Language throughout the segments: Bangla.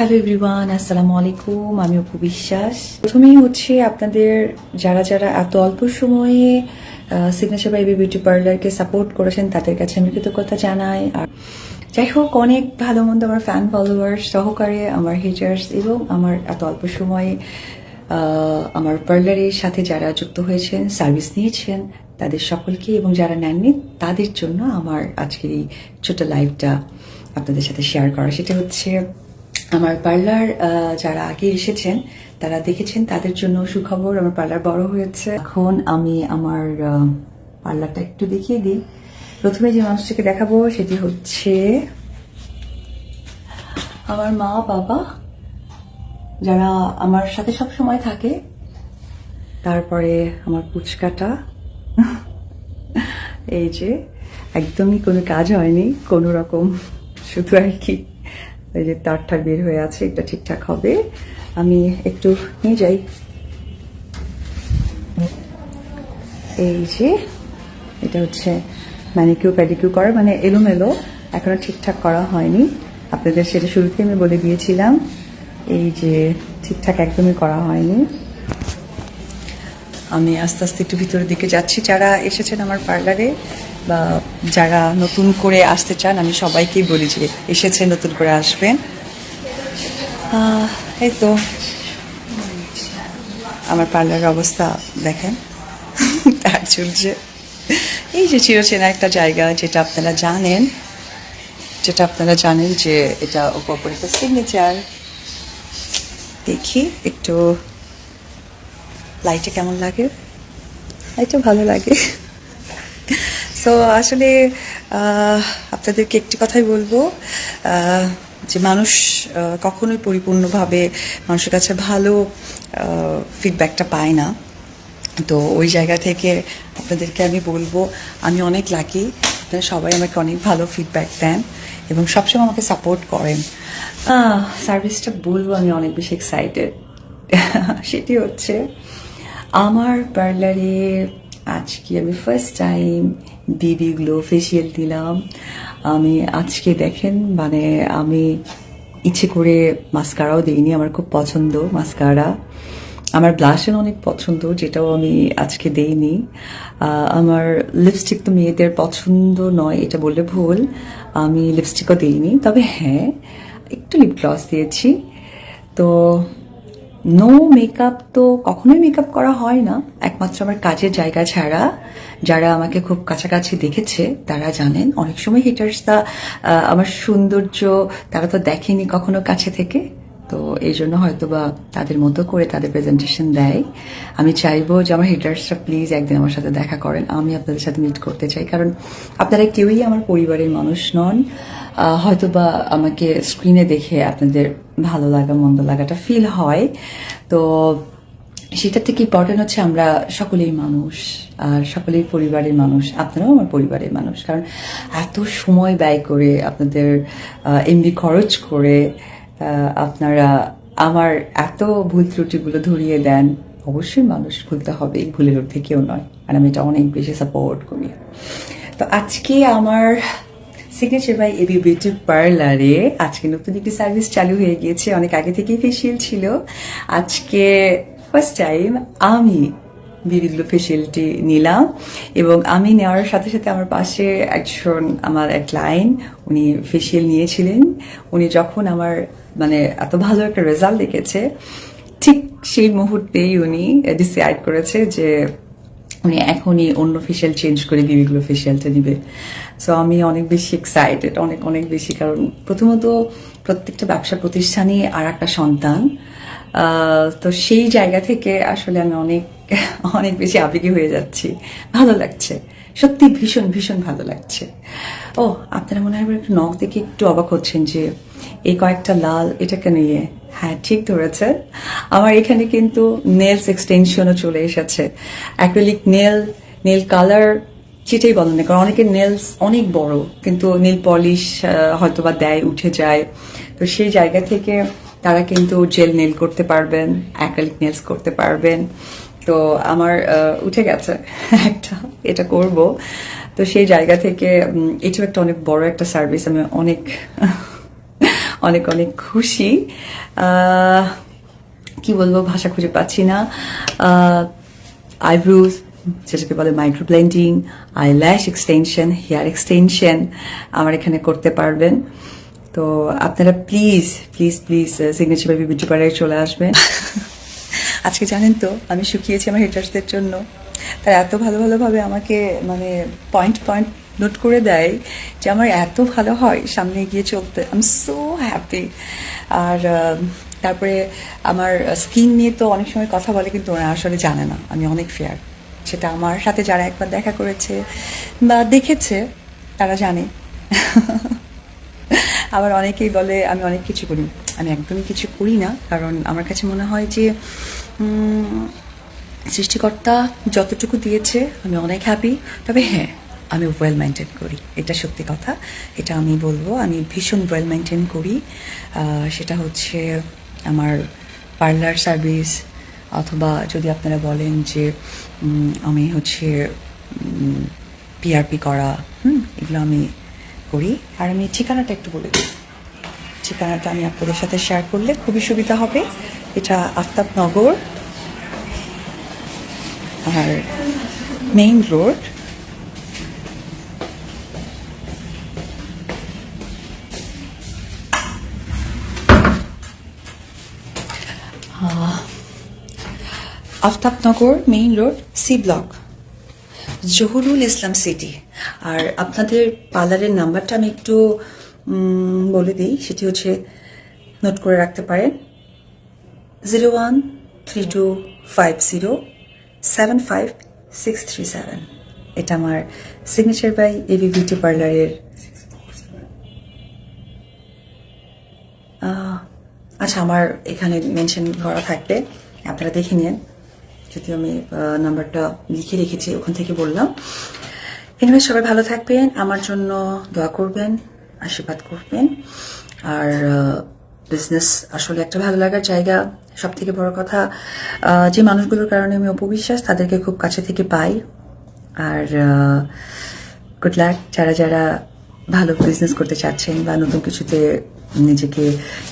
হ্যালো এভরিওয়ান আসসালামু আলাইকুম আমি অপু বিশ্বাস। প্রথমেই হচ্ছে আপনাদের যারা যারা এত অল্প সময়ে সিগনেচার বাইবি বিউটি পার্লারকে সাপোর্ট করেছেন, তাদের কাছে আমি কৃতজ্ঞতা জানাই। আর যাই হোক, অনেক ভালো মন্দ আমার ফ্যান ফলোয়ার্স সহকারে আমার হিটার্স এবং আমার এত অল্প সময়ে আমার পার্লারের সাথে যারা যুক্ত হয়েছেন সার্ভিস নিয়েছেন, তাদের সকলকে এবং যারা নেননি, তাদের জন্য আমার আজকের এই ছোট লাইভটা আপনাদের সাথে শেয়ার করা। সেটা হচ্ছে আমার পার্লার যারা আগে এসেছেন, তারা দেখেছেন, তাদের জন্য সুখবর, আমার পার্লার বড় হয়েছে। এখন আমি আমার পার্লারটা একটু দেখিয়ে দিই। প্রথমে যে মানুষটাকে দেখাবো, সেটি হচ্ছে আমার মা, বাবা, যারা আমার সাথে সব সময় থাকে। তারপরে আমার পুচকাটা। এই যে, একদমই কোনো কাজ হয়নি, কোনো রকম, শুধু আর কি। এই যে তারটা বের হয়ে আছে, এটা ঠিকঠাক হবে। আমি একটু নিয়ে যাই। এই যে, এটা হচ্ছে ম্যানিকিউ প্যাডিকিউ করা মানে এলোমেলো, এখনও ঠিকঠাক করা হয়নি। আপনাদের সেটা শুরুতে আমি বলে দিয়েছিলাম, এই যে ঠিকঠাক একদমই করা হয়নি। আমি আস্তে আস্তে একটু ভিতরের দিকে যাচ্ছি। যারা এসেছেন আমার পার্লারে যারা নতুন করে আসতে চান, আমি সবাইকেই বলি যে এসেছে, নতুন করে আসবেন। এই তো। আমার পার্লারের অবস্থা দেখেন। তার চলছে এই যে চিরচেনা একটা জায়গা যেটা আপনারা জানেন, যেটা আপনারা জানেন যে এটা উপর সিগনেচার দেখি, একটু লাইটে কেমন লাগে? লাইটে ভালো লাগে। সো আসলে আপনাদেরকে একটি কথাই বলব যে মানুষ কখনোই পরিপূর্ণভাবে মানুষের কাছে ভালো ফিডব্যাকটা পায় না। তো ওই জায়গা থেকে আপনাদেরকে আমি বলব, আমি অনেক লাকি আপনারা সবাই আমাকে অনেক ভালো ফিডব্যাক দেন এবং সবসময় আমাকে সাপোর্ট করেন। সার্ভিসটা বলব, আমি অনেক বেশি এক্সাইটেড সেটি হচ্ছে, আমার পার্লারে আজকে আমি first time BB glow facial দিলাম। আমি আজকে দেখেন মানে আমি ইচ্ছে করে মাস্কারাও দিইনি, আমার খুব পছন্দ মাস্কারা আমার ব্লাশন অনেক পছন্দ, যেটাও আমি আজকে দেইনি। আমার লিপস্টিক তো মেয়েদের পছন্দ নয়, এটা বললে ভুল। আমি লিপস্টিকও দিইনি, তবে হ্যাঁ একটু লিপ গ্লস দিয়েছি। তো নো মেকআপ তো কখনোই মেকআপ করা হয় না। একমাত্র আমার কাজের জায়গা ছাড়া। যারা আমাকে খুব কাছাকাছি দেখেছে, তারা জানেন, অনেক সময় হিটার্সরা আমার সৌন্দর্য, তারা তো দেখেনি কখনো কাছে থেকে। তো এই জন্য হয়তো বা তাদের মতো করে তাদের প্রেজেন্টেশন দেয়। আমি চাইব যে আমার হিটার্সরা প্লিজ একদিন আমার সাথে দেখা করেন। আমি আপনাদের সাথে মিট করতে চাই। কারণ আপনারা কেউই আমার পরিবারের মানুষ নন। হয়তো বা আমাকে স্ক্রিনে দেখে আপনাদের ভালো লাগা, মন্দ লাগাটা ফিল হয়। তো সেটা থেকে ইম্পর্টেন্ট হচ্ছে আমরা সকলেই মানুষ আর সকলেই পরিবারের মানুষ। আপনারাও আমার পরিবারের মানুষ। কারণ এত সময় ব্যয় করে আপনাদের এমবি খরচ করে আপনারা আমার এত ভুল ত্রুটিগুলো ধরিয়ে দেন, অবশ্যই মানুষ ভুলতে হবে ভুলের ঊর্ধ্বে কেউ নয়। আর আমি এটা অনেক বেশি সাপোর্ট করি। তো আজকে আমার সিগনেচার বাই এবি বিউটি পার্লারে আজকে নতুন একটি সার্ভিস চালু হয়ে গিয়েছে, অনেক আগে থেকেই ফেসিয়াল ছিল। আজকে ফার্স্ট টাইম আমি বিবিগুলো ফেসিয়ালটি নিলাম এবং আমি নেওয়ার সাথে সাথে আমার পাশে একজন, আমার এক লাইন উনি ফেসিয়াল নিয়েছিলেন। উনি যখন আমার মানে এত ভালো একটা রেজাল্ট দেখেছে ঠিক সেই মুহূর্তেই উনি ডিসাইড করেছে যে উনি এখনই অন্য ফেসিয়াল চেঞ্জ করে বিবিগুলো ফেসিয়ালটা নিবে। সো আমি অনেক বেশি এক্সাইটেড অনেক অনেক বেশি। কারণ প্রথমত প্রত্যেকটা ব্যবসা প্রতিষ্ঠানই আর একটা সন্তান। তো সেই জায়গা থেকে আসলে আমি অনেক অনেক বেশি আবেগী হয়ে যাচ্ছি। ভালো লাগছে। সত্যি ভীষণ ভীষণ ভালো লাগছে। ও, আপনারা মনে হয় একটু নখ দেখে একটু অবাক হচ্ছেন যে এই কয়েকটা লাল, এটাকে নিয়ে হ্যাঁ ঠিক ধরেছেন আমার এখানে কিন্তু নেলস এক্সটেনশনও চলে এসেছে। অ্যাক্রিলিক নেল নেল কালার যেটাই বলেন না কারণ অনেকের নেলস অনেক বড়, কিন্তু নেল পলিশ হয়তো বা দেয়, উঠে যায়। তো সেই জায়গা থেকে তারা কিন্তু জেল নেল করতে পারবেন, অ্যাক্রিলিক নেলস করতে পারবেন। তো আমার উঠে গেছে একটা, এটা করব। তো সেই জায়গা থেকে এটাও একটা অনেক বড় একটা সার্ভিস, আমি অনেক অনেক অনেক খুশি। কি বলব, ভাষা খুঁজে পাচ্ছি না। আইব্রোজ, যেটাকে বলে micro blending eye lash extension, hair extension, আমার এখানে করতে পারবেন। তো আপনারা please please please signature baby beauty পার্লারে চলে আসবেন আজকে জানেন তো, আমি শুকিয়েছি আমার হেটার্সদের জন্য। তারা এত ভালো ভালোভাবে আমাকে মানে পয়েন্ট পয়েন্ট নোট করে দেয় যে আমার এত ভালো হয়, সামনে এগিয়ে চলতে। আই এম সো হ্যাপি আর তারপরে আমার স্কিন নিয়ে তো অনেক সময় কথা বলে, কিন্তু ওরা আসলে জানে না, আমি অনেক ফেয়ার সেটা আমার সাথে যারা একবার দেখা করেছে বা দেখেছে, তারা জানে। আবার অনেকেই বলে, আমি অনেক কিছু করি। আমি একদমই কিছু করি না, কারণ আমার কাছে মনে হয় যে সৃষ্টিকর্তা যতটুকু দিয়েছে, আমি অনেক হ্যাপি তবে হ্যাঁ আমি ওয়েল মেনটেন করি, এটা সত্যি কথা। এটা আমি বলব, আমি ভীষণ ওয়েল মেনটেন করি। সেটা হচ্ছে আমার পার্লার সার্ভিস অথবা যদি আপনারা বলেন যে আমি হচ্ছে পিআরপি করা, হুম, এগুলো আমি করি। আর আমি ঠিকানাটা একটু বলে দিই। ঠিকানাটা আমি আপনাদের সাথে শেয়ার করলে খুবই সুবিধা হবে। এটা আফতাবনগর, আর main road Aftabnagar main road C block Zahurul Islam city আর আপনাদের পার্লারের নাম্বারটা আমি একটু বলে দিই, সেটি হচ্ছে নোট করে রাখতে পারেন। Zero one three two five zero seven five six three seven. এটা আমার সিগনেচার বাই এবি বিউটি পার্লারের আচ্ছা আমার এখানে মেনশন করা থাকবে। আপনারা দেখে নিন। যদিও আমি নাম্বারটা লিখে রেখেছি, ওখান থেকে বললাম। এনিওয়ে সবাই ভালো থাকবেন। আমার জন্য দোয়া করবেন, আশীর্বাদ করবেন। আর বিজনেস আসলে একটা ভালো লাগার জায়গা সব থেকে বড় কথা যে মানুষগুলোর কারণে আমি অপবিশ্বাস, তাদেরকে খুব কাছে থেকে পাই। আর গুড লাক যারা যারা ভালো বিজনেস করতে চাচ্ছেন বা নতুন কিছুতে নিজেকে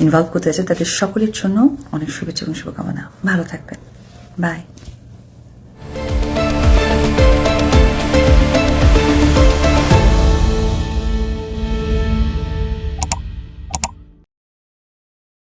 ইনভলভ করতে চাচ্ছেন, তাদের সকলের জন্য অনেক শুভেচ্ছা এবং শুভকামনা। ভালো থাকবেন। বাই